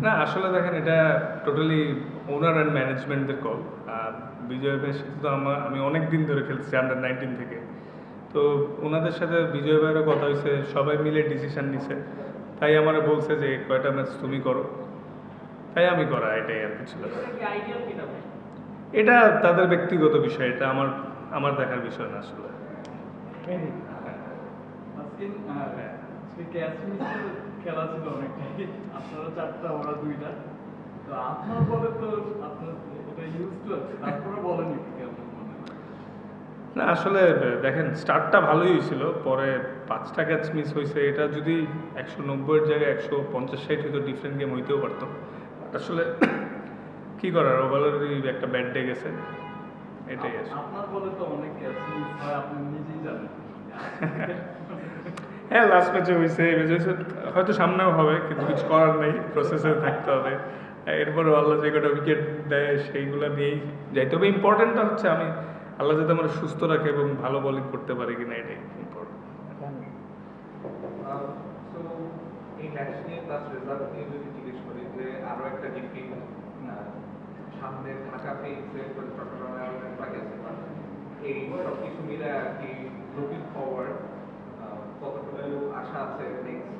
না আসলে দেখেন এটা টোটালি ওনার অ্যান্ড ম্যানেজমেন্টদের কল বিজয় ভাইয়ের সাথে তো আমার আমি অনেক দিন ধরে খেলছি আন্ডার নাইনটিন থেকে। তো ওনাদের সাথে বিজয় ভাইয়েরও কথা হয়েছে সবাই মিলে ডিসিশন নিছে। তাই আমার বলছে যে কয়টা ম্যাচ তুমি করো? তাই আমি করা এটাই আর কিছু কিনা ভাই? এটা তাদের ব্যক্তিগত বিষয় এটা আমার আমার দেখার বিষয় না আসলে। খেলা ছিল অনেকটাই। আপনারা চারটা ওরা দুইটা। তো আপনার বলে তো আপনার এটা ইউজ আছে। তারপরে বলেন একটু কেমন না আসলে দেখেন স্টার্টটা ভালোই হয়েছিল। পরে পাঁচটা ক্যাচ মিস হয়েছে। এটা যদি একশো নব্বইয়ের জায়গায় একশো পঞ্চাশ ষাট হয়তো ডিফারেন্ট গেম হইতেও পারতো। আসলে কি করার? ওভারঅলই একটা ব্যাড ডে গেছে। এটাই আসলে। আপনার বলে তো অনেক ক্যাচ মিস হয়। আপনি নিজেই জানেন। হ্যাঁ লাস্ট ম্যাচে হয়েছে এই ম্যাচে হয়তো সামনেও হবে, কিন্তু কিছু করার নেই প্রসেসে থাকতে হবে। এরপরে আল্লাহ যে কটা উইকেট দেয়, সেইগুলো নিয়েই যাই তবে ইম্পর্টেন্টটা হচ্ছে আমি, আল্লাহ যাতে আমার সুস্থ রাখে এবং ভালো বোলিং করতে পারি কিনা, এটাই ইম্পর্টেন্ট এই ম্যাচ নিয়ে নিয়ে যদি জিজ্ঞেস করি যে আরও একটা ডিফিট সামনে ঢাকাতে ইনফ্লুয়েন্স করে চট্টগ্রামে এই সব মিলে আর কি লুকিং ফরওয়ার্ড আছে নেক্সট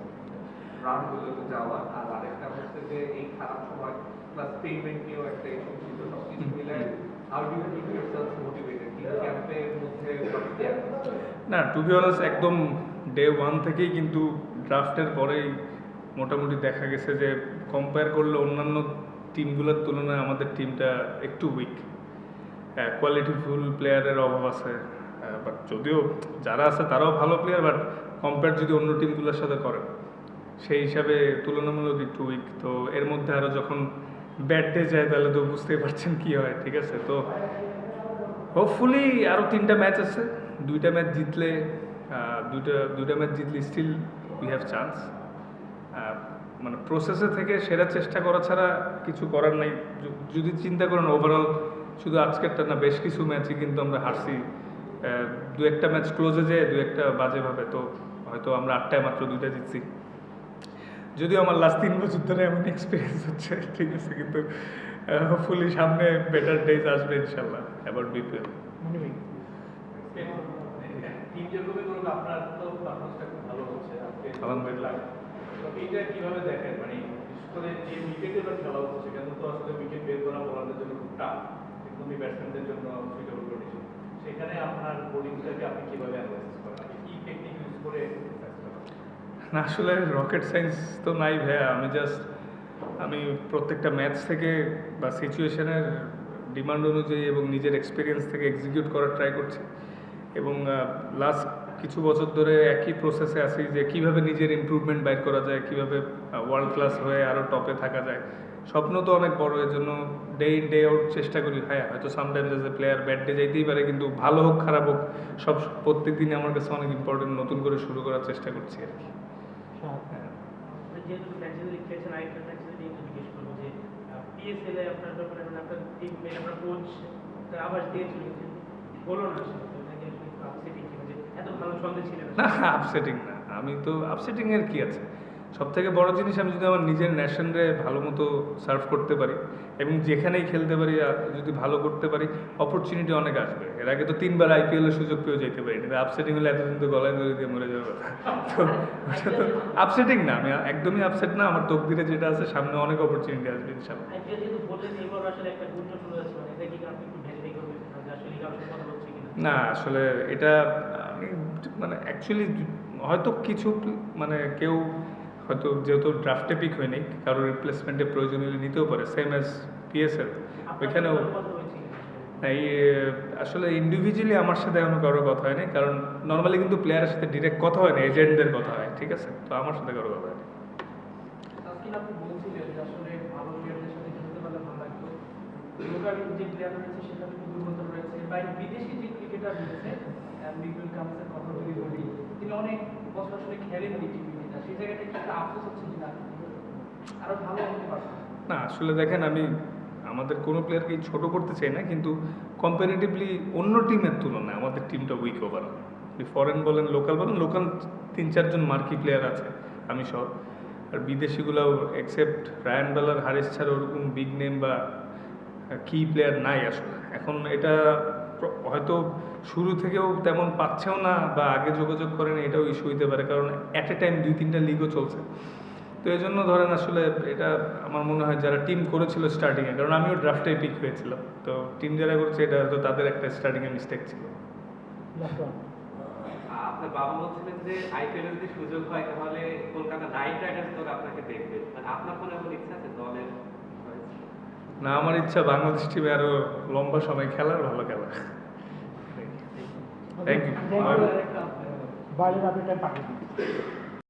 রাউন্ডগুলোতে যাওয়া। আর আরেকটা হচ্ছে যে এই খারাপ সময় প্লাস পেমেন্ট নিয়েও একটা ইস্যু ছিল সব কিছু মিলে how do you keep yourself motivated কি ক্যাম্পের মধ্যে না টু বি অনেস্ট একদম ডে ওয়ান থেকেই কিন্তু ড্রাফটের পরেই মোটামুটি দেখা গেছে যে কম্পেয়ার করলে অন্যান্য টিমগুলোর তুলনায় আমাদের টিমটা একটু উইক কোয়ালিটিফুল প্লেয়ারের অভাব আছে। বাট যদিও যারা আছে তারাও ভালো প্লেয়ার বাট কম্পেয়ার যদি অন্য টিমগুলোর সাথে করেন সেই হিসাবে তুলনামূলক একটু উইক তো এর মধ্যে আরও যখন ব্যাট ডে যায়, তাহলে তো বুঝতেই পারছেন কি হয়, ঠিক আছে? তো হোপফুলি আরও তিনটা ম্যাচ আছে। দুইটা ম্যাচ জিতলে দুইটা দুইটা ম্যাচ জিতলে স্টিল উই হ্যাভ চান্স মানে প্রসেসে থেকে সেরা চেষ্টা করা ছাড়া কিছু করার নাই। যদি চিন্তা করেন ওভারঅল শুধু আজকেরটা না, বেশ কিছু ম্যাচই কিন্তু আমরা হারছি। দু একটা ম্যাচ ক্লোজে যেয়ে দু একটা বাজেভাবে তো হয়তো আমরা আটটায় মাত্র দুইটা জিতছি। যদিও আমার লাস্ট তিন বছর ধরে এমন এক্সপিরিয়েন্স হচ্ছে ঠিক আছে কিন্তু হোপফুলি সামনে বেটার ডেজ আসবে ইনশাল্লাহ এবার বিপিএল আলহামদুলিল্লাহ। তো এইটা কীভাবে দেখেন? মানে বিশেষ করে যে উইকেটে এবার খেলা হচ্ছে সেখানে তো আসলে উইকেট বের করা জন্য খুব টাফ একদমই ব্যাটসম্যানদের জন্য সুইটেবল না, আসলে রকেট সায়েন্স তো নাই ভাইয়া। আমি জাস্ট আমি প্রত্যেকটা ম্যাচ থেকে বা সিচুয়েশনের ডিমান্ড অনুযায়ী এবং নিজের এক্সপিরিয়েন্স থেকে এক্সিকিউট করার ট্রাই করছি। এবং লাস্ট কিছু বছর ধরে একই প্রসেসে আছি যে কীভাবে নিজের ইমপ্রুভমেন্ট বাইর করা যায়, কীভাবে ওয়ার্ল্ড ক্লাস হয়ে আরও টপে থাকা যায়। স্বপ্ন তো অনেক বড় এর জন্য ডে ইন ডে আউট চেষ্টা করি। হ্যাঁ হয়তো sometimes as a player bad day যাইতেই পারে, কিন্তু ভালো হোক, খারাপ হোক, সব প্রত্যেক দিনই আমার কাছে অনেক ইম্পর্টেন্ট নতুন করে শুরু করার চেষ্টা করছি আর কি। হ্যাঁ। না আপসেটিং না। আমি তো আপসেটিং এর কি আছে? সব থেকে বড় জিনিস আমি যদি আমার নিজের ন্যাশনরে ভালো মতো সার্ভ করতে পারি এবং যেখানেই খেলতে পারি যদি ভালো করতে পারি অপরচুনিটি অনেক আসবে। এর আগে তো তিনবার আইপিএল এর সুযোগ পেয়েও যেতে পারি কিন্তু আপসেটিং হলে এতদিন তো গলায় ধরে দিয়ে মরে যাবে কথা। তো ওটা তো আপসেটিং না আমি একদমই আপসেট না। আমার তকদিরে যেটা আছে সামনে অনেক অপরচুনিটি আসবে হয়েছে মানে না আসলে এটা মানে অ্যাকচুয়ালি হয়তো কিছু মানে কেউ হয়তো যেহেতু ড্রাফটে পিক হয়নি কারোর রিপ্লেসমেন্টে প্রয়োজন হলে নিতেও পারে সেম অ্যাজ পিএসএল ওইখানেও? এই আসলে ইন্ডিভিজুয়ালি আমার সাথে এখনও কারোর কথা হয়নি কারণ নর্মালি কিন্তু প্লেয়ারের সাথে ডিরেক্ট কথা হয় না এজেন্টদের কথা হয় ঠিক আছে? তো আমার সাথে কারও কথা হয়নি। আপনি বলছিলেন যে আসলে ভালো প্লেয়ারদের সাথে খেলতে পারলে ভালো লাগতো। লোকাল যে প্লেয়ার রয়েছে সেখানে দুর্বলতা রয়েছে বা বিদেশি যে ক্রিকেটার রয়েছে মিডল কামসের কথা যদি অনেক বছর আসলে খেলেন নি টিভিটা সেই জায়গাটা একটু আফসোস হচ্ছে কিনা? আরও ভালো হতে পারতো না, আসলে দেখেন, আমি, আমাদের কোনো প্লেয়ারকেই ছোট করতে চাই না, কিন্তু কম্পারেটিভলি অন্য টিমের তুলনায় আমাদের টিমটা উইক ওভার ফরেন বলেন লোকাল বলেন লোকাল তিন, চারজন মার্কি প্লেয়ার আছে, আমি সব। আর বিদেশিগুলোও এক্সেপ্ট রায়ান বেলার হারিস ছাড়া ওরকম বিগ নেম বা কি প্লেয়ার নাই আসলে। এখন এটা হয়তো শুরু থেকেও তেমন পাচ্ছেও না বা আগে যোগাযোগ করেনি এটাও ইস্যু হইতে পারে। কারণ অ্যাট এ টাইম দুই তিনটা লিগও চলছে। তো এই জন্য ধরেন আসলে এটা আমার মনে হয় যারা টিম করেছিল স্টার্টিংয়ে কারণ আমিও ড্রাফটে পিক হয়েছিলাম। তো টিম যারা করছে এটা হয়তো তাদের একটা স্টার্টিংয়ে মিস্টেক ছিল। আপনার বাবা বলছিলেন যে আইপিএল যদি সুযোগ হয় তাহলে কলকাতা নাইট রাইডার্স দল আপনাকে দেখবে। মানে আপনার কোনো এমন ইচ্ছা আছে দলের? না আমার ইচ্ছা বাংলাদেশ টিমে আরও লম্বা সময় খেলার ভালো খেলা থ্যাংক ইউ